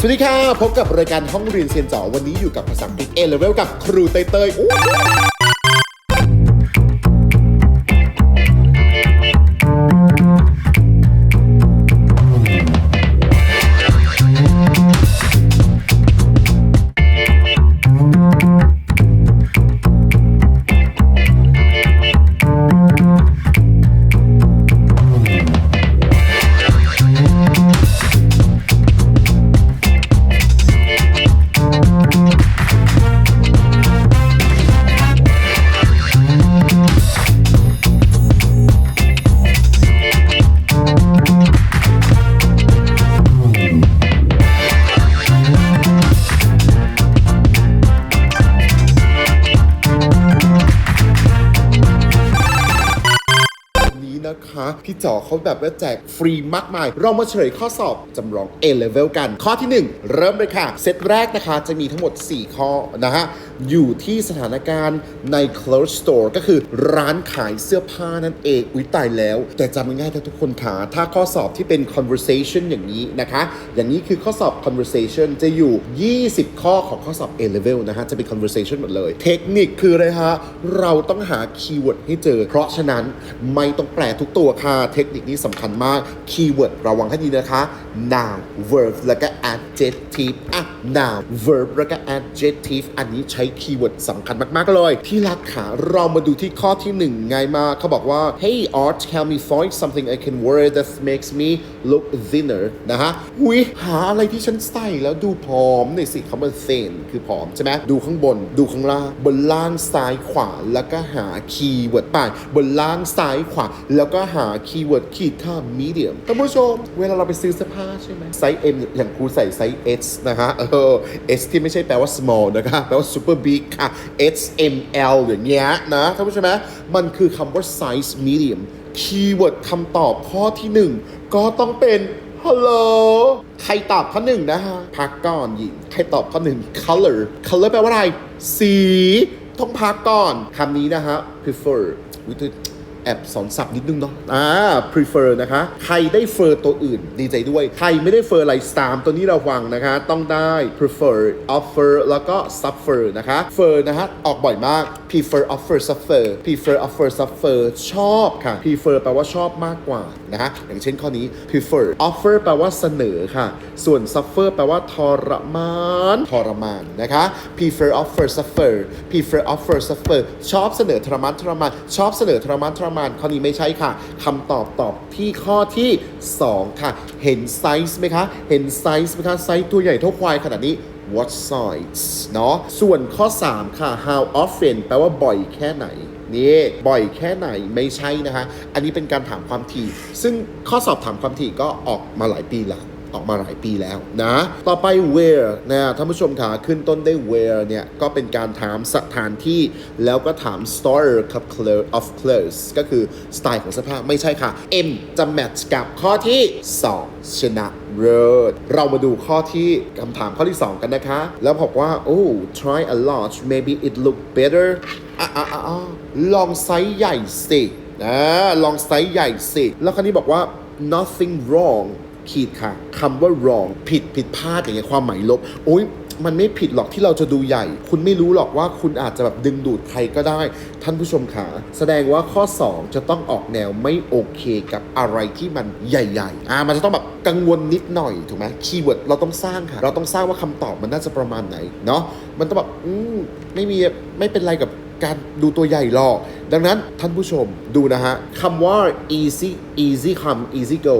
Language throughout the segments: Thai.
สวัสดีค่ะ พบกับรายการห้องเรียนเซียนจ๋อวันนี้อยู่กับภาษาอังกฤษเอเลเวลกับครูเตยเตย นะคะ พี่จ๋อเขาแบบว่าแจกฟรีมากมาย เรามาเฉลยข้อสอบจำลอง A level กัน ข้อที่ 1 เริ่มเลยค่ะ เซตแรกนะคะจะมีทั้งหมด 4 ข้อนะฮะ อยู่ที่สถานการณ์ใน clothes store ก็คือร้านขายเสื้อผ้านั่นเอง อุ๊ยตายแล้ว แต่จำง่ายๆทุกคนค่ะ ถ้าข้อสอบที่เป็น conversation อย่างนี้นะคะ อย่างนี้คือข้อสอบ conversation จะอยู่ 20 ข้อของข้อสอบ A level นะฮะ จะเป็น conversation หมดเลย เทคนิคคืออะไรฮะ เราต้องหาคีย์เวิร์ดให้เจอ เพราะฉะนั้นไม่ต้องแปลทุกตัวค่ะ เทคนิคนี้สำคัญมาก คีย์เวิร์ดระวังให้ดีนะคะ noun verb แล้วก็ adjective อะ noun verb แล้วก็ adjective อันนี้ใช้คีย์เวิร์ดสำคัญมากๆเลย ที่รักขาเรามาดูที่ข้อที่หนึ่งง่ายมาเขาบอกว่า hey art can me find something I can wear that makes me look thinner นะฮะหุยหาอะไรที่ฉันใส่แล้วดูผอมหน่อยสิคำว่า thin คือผอมใช่ไหมดูข้างบน ดูข้างล่าง บนล่างซ้ายขวาแล้วก็หาคีย์เวิร์ดไปบนล่างซ้ายขวาแล้วก็หาคีย์เวิร์ดขีดค่า medium ท่านผู้ชม เวลาเราไปซื้อเสื้อผ้าใช่ไหมไซส์ M อย่างครูใส่ไซส์ S นะฮะเออ S ที่ไม่ใช่แปลว่า small นะคะแปลว่า super big ค่ะ S M L อย่างเงี้ยนะท่านผู้ชมไหมมันคือคำว่า size medium คีย์เวิร์ดคำตอบข้อที่หนึ่งก็ต้องเป็นฮัลโหล ใครตอบข้อหนึ่งนะฮะ พักก่อนหญิง ใครตอบข้อหนึ่ง color color แปลว่าอะไร สี ต้องพักก่อน คำนี้นะฮะ prefer วิธี อบสอนศัพท์นิดนึงเนาะอ่า prefer นะคะ ใครได้เฟอร์ตัวอื่นดีใจด้วย ใครไม่ได้เฟอร์อะไรตามตัวนี้ระวังนะคะ ต้องได้ prefer offer แล้วก็ suffer นะคะเฟอร์นะฮะออกบ่อยมาก prefer offer suffer prefer offer suffer ชอบค่ะ prefer แปลว่าชอบมากกว่านะฮะอย่างเช่นข้อนี้ prefer offer แปลว่าเสนอค่ะ ส่วน suffer แปลว่าทรมานทรมานนะคะ prefer offer suffer prefer offer suffer ชอบเสนอทรมานทรมานชอบเสนอทรมานทรมานข้อนี้ไม่ใช่ค่ะคำตอบตอบที่ข้อที่ 2 ค่ะ เห็นไซส์ไหมคะ เห็นไซส์ไหมคะ ไซส์ตัวใหญ่เท่าควายขนาดนี้ what size เนาะส่วนข้อ 3 ค่ะ how often แปลว่าบ่อยแค่ไหนนี่บ่อยแค่ไหนไม่ใช่นะคะ อันนี้เป็นการถามความถี่ ซึ่งข้อสอบถามความถี่ก็ออกมาหลายปีแล้ว ออกมาหลายปีแล้วนะ ต่อไป where นะท่านผู้ชมขาขึ้นต้นได้ where เนี่ย ก็เป็นการถามสถานที่แล้วก็ถาม store of clothes, of clothes ก็คือสไตล์ของเสื้อผ้าไม่ใช่ค่ะ M จะ match กับข้อที่ 2 ชนะเลิศเรามาดูข้อที่คำถามข้อที่ 2 กันนะคะ แล้วบอกว่า oh try a large maybe it look better อะอะอะอะลองไซส์ใหญ่สินะลองไซส์ใหญ่สิ แล้วคราวนี้บอกว่า nothing wrong ขีดค่ะคำว่า wrong ผิดผิดพลาดอย่างเงี้ยความหมายลบโอ้ยมันไม่ผิดหรอกที่เราจะดูใหญ่ คุณไม่รู้หรอกว่าคุณอาจจะแบบดึงดูดใครก็ได้ ท่านผู้ชมขาแสดงว่าข้อ 2 จะต้องออกแนวไม่โอเคกับอะไรที่มันใหญ่ ๆ อ่า มันจะต้องแบบกังวลนิดหน่อยถูกไหมคีย์เวิร์ดเราต้องสร้างค่ะ เราต้องสร้างว่าคำตอบมันน่าจะประมาณไหนเนาะ มันต้องแบบอืมไม่มีไม่เป็นไรกับการดูตัวใหญ่หรอก ดังนั้นท่านผู้ชมดูนะฮะคำว่า easy easy come easy go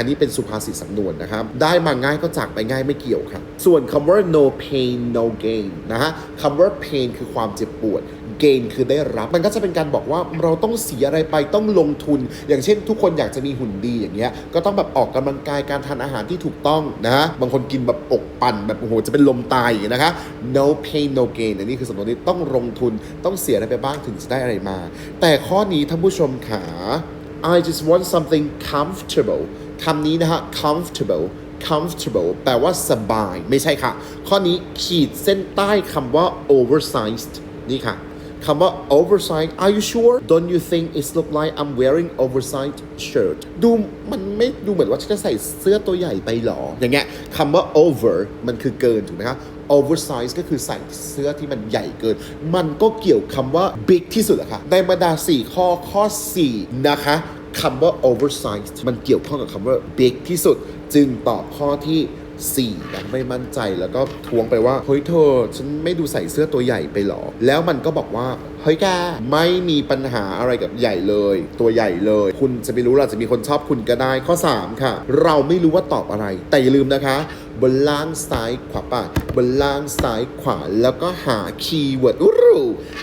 อันนี้เป็นสุภาษิตสำนวนนะครับ ได้มาง่ายก็จากไปง่ายไม่เกี่ยวครับ ส่วนคำว่า no pain no gain นะฮะคำว่า pain คือความเจ็บปวด gain คือได้รับ มันก็จะเป็นการบอกว่าเราต้องเสียอะไรไปต้องลงทุน อย่างเช่น ทุกคนอยากจะมีหุ่นดีอย่างเงี้ย ก็ต้องแบบออกกำลังกายการทานอาหารที่ถูกต้องนะฮะ บางคนกินแบบอกปั่นแบบโอ้โหจะเป็นลมตายอย่างเงี้ยนะคะ no pain no gain อันนี้คือสำนวนนี้ต้องลงทุนต้องเสียอะไรไปบ้างถึงจะได้อะไรมา แต่ข้อนี้ท่านผู้ชมขา I just want something comfortable คำนี้นะฮะ comfortable comfortable แปลว่าสบาย ไม่ใช่ค่ะ ข้อนี้ขีดเส้นใต้คำว่า oversized นี่ค่ะคำว่า oversized are you sure don't you think it look like I'm wearing oversized shirt ดูมันไม่ดูเหมือนว่าฉันจะใส่เสื้อตัวใหญ่ไปหรอ อย่างเงี้ยคำว่า over มันคือเกินถูกไหมคะ oversize ก็คือใส่เสื้อที่มันใหญ่เกิน มันก็เกี่ยวคำว่า big ที่สุดอะค่ะในบรรดา 4 ข้อข้อ 4 นะคะ คำว่า oversized มันเกี่ยวข้องกับคำว่า big ที่สุด จึงตอบข้อที่4นะไม่มั่นใจแล้วก็ทวงไปว่า เฮ้ยเธอ ฉันไม่ดูใส่เสื้อตัวใหญ่ไปหรอ แล้วมันก็บอกว่า เฮ้ยแกไม่มีปัญหาอะไรกับใหญ่เลย ตัวใหญ่เลย คุณจะไม่รู้ล่ะจะมีคนชอบคุณก็ได้ข้อ 3 ค่ะ เราไม่รู้ว่าตอบอะไร แต่อย่าลืมนะคะ บนล่างซ้ายขวาป่ะบนล่างซ้ายขวาแล้วก็หาคีย์เวิร์ดอู้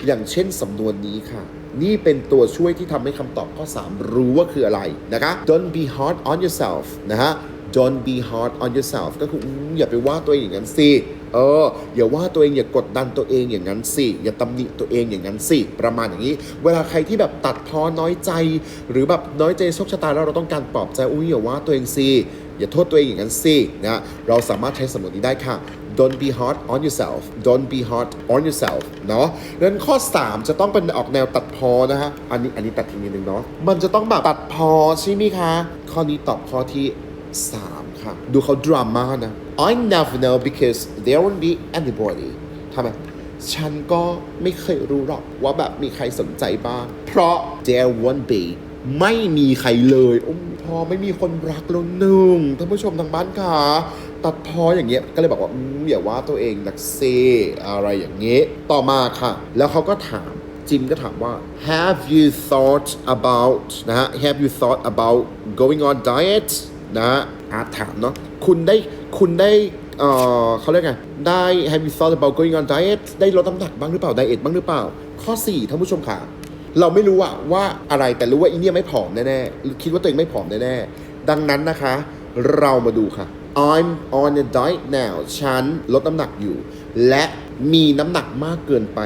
อย่างเช่นสำนวนนี้ค่ะ นี่เป็นตัวช่วยที่ทำให้คำตอบข้อ 3 รู้ว่าคืออะไรนะคะ don't be hard on yourself นะฮะ don't be hard on yourself ก็คืออย่าไปว่าตัวเองอย่างนั้นสิ เออ อย่าว่าตัวเองอย่ากดดันตัวเองอย่างนั้นสิ อย่าตำหนิตัวเองอย่างนั้นสิ ประมาณอย่างนี้ เวลาใครที่แบบตัดพอน้อยใจ หรือแบบน้อยใจโชคชะตาแล้วเราต้องการปลอบใจ อุ้ยอย่าว่าตัวเองสิ อย่าโทษตัวเองอย่างนั้นสินะ เราสามารถใช้สำนวนนี้ได้ค่ะ don't be hard on yourself don't be hard on yourself เนาะดังนั้นข้อ 3 จะต้องเป็นออกแนวตัดพอนะฮะ อันนี้อันนี้ตัดทิ้งนิดนึงเนาะ มันจะต้องแบบตัดพอใช่ไหมคะ ข้อนี้ตอบข้อที่ 3 ค่ะ ดูเขาดราม่านะ I never know because there won't be anybody ทำไมฉันก็ไม่เคยรู้หรอกว่าแบบมีใครสนใจบ้าง เพราะ there won't be ไม่มีใครเลยอมพอไม่มีคนรักแล้วหนึ่งท่านผู้ชมทางบ้านค่ะ ตัดพออย่างเงี้ยก็เลยบอกว่าอย่าว่าตัวเองนักเซอะไรอย่างเงี้ยต่อมาค่ะ แล้วเขาก็ถามจิมก็ถามว่า have you thought about นะฮะ have you thought about going on diet นะฮะอาถามเนาะคุณได้คุณได้เออเขาเรียกไง ได้ have you thought about going on diet ได้ลดน้ำหนักบ้างหรือเปล่า ไดเอทบ้างหรือเปล่า ข้อ 4ท่านผู้ชมค่ะเราไม่รู้อะว่าอะไรแต่รู้ว่าอีเนี่ยไม่ผอมแน่ๆคิดว่าตัวเองไม่ผอมแน่ๆดังนั้นนะคะ เรามาดูค่ะ I'm on a diet now ฉันลดน้ำหนักอยู่ และมีน้ำหนักมากเกินไป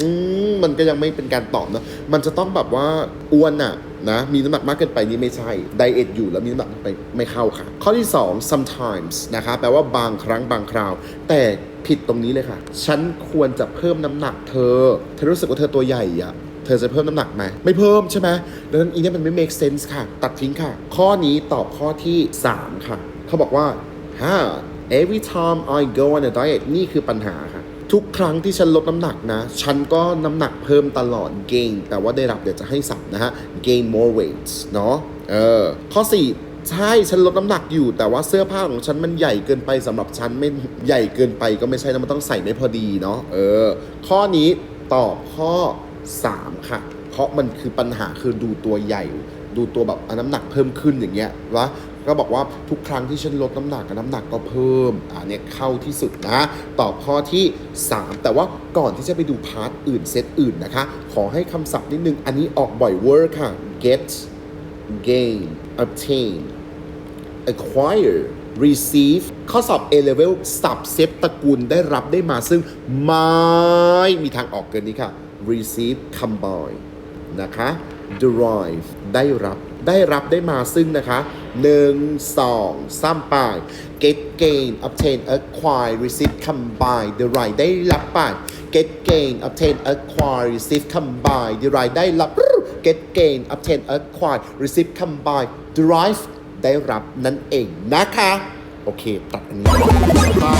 อืมมันก็ยังไม่เป็นการตอบนะมันจะต้องแบบว่าอ้วนอะนะ มีน้ำหนักมากเกินไปนี่ไม่ใช่ ไดเอทอยู่แล้วมีน้ำหนักไปไม่เข้าค่ะ ข้อที่ 2 sometimes นะคะแปลว่าบางครั้งบางคราว แต่ผิดตรงนี้เลยค่ะ ฉันควรจะเพิ่มน้ำหนักเธอ เธอรู้สึกว่าเธอตัวใหญ่อะเธอจะเพิ่มน้ำหนักไหม ไม่เพิ่มใช่ไหมดังนั้นอีเนี่ยมันไม่ make sense ค่ะ ตัดทิ้งค่ะ ข้อนี้ตอบข้อที่ 3 ค่ะ เขาบอกว่า ฮ่า every time I go on a diet นี่คือปัญหาค่ะ ทุกครั้งที่ฉันลดน้ำหนักนะ ฉันก็น้ำหนักเพิ่มตลอด gain แต่ว่าได้รับเดี๋ยวจะให้สับนะฮะ gain more weight เนาะเออข้อ 4ใช่ฉันลดน้ำหนักอยู่แต่ว่าเสื้อผ้าของฉันมันใหญ่เกินไปสำหรับฉันไม่ใหญ่เกินไปก็ไม่ใช่นะมันต้องใส่ไม่พอดีเนาะเออ ข้อนี้ตอบข้อ 3 ค่ะ เพราะมันคือปัญหาคือดูตัวใหญ่ ดูตัวแบบน้ำหนักเพิ่มขึ้นอย่างเงี้ยวะ ก็บอกว่าทุกครั้งที่ฉันลดน้ำหนักกับน้ำหนักก็เพิ่มอ่าเนี่ยเข้าที่สุดนะ ตอบข้อที่ 3 แต่ว่าก่อนที่จะไปดูพาร์ทอื่นเซตอื่นนะคะ ขอให้คำศัพท์นิดนึง อันนี้ออกบ่อยเวอร์ค่ะ get gain obtain acquire receive ข้อสอบ A level สับเซตตระกูลได้รับได้มาซึ่งไม่มีทางออกเกินนี้ค่ะ receive combine นะคะ derive ได้รับ ได้รับได้มาซึ่งนะคะ1 2 3ไป get gain obtain acquire receive combine derive ได้รับไป get gain obtain acquire receive combine derive ได้รับ get gain obtain acquire receive combine derive ได้รับนั่นเองนะคะ โอเค ตัดอันนี้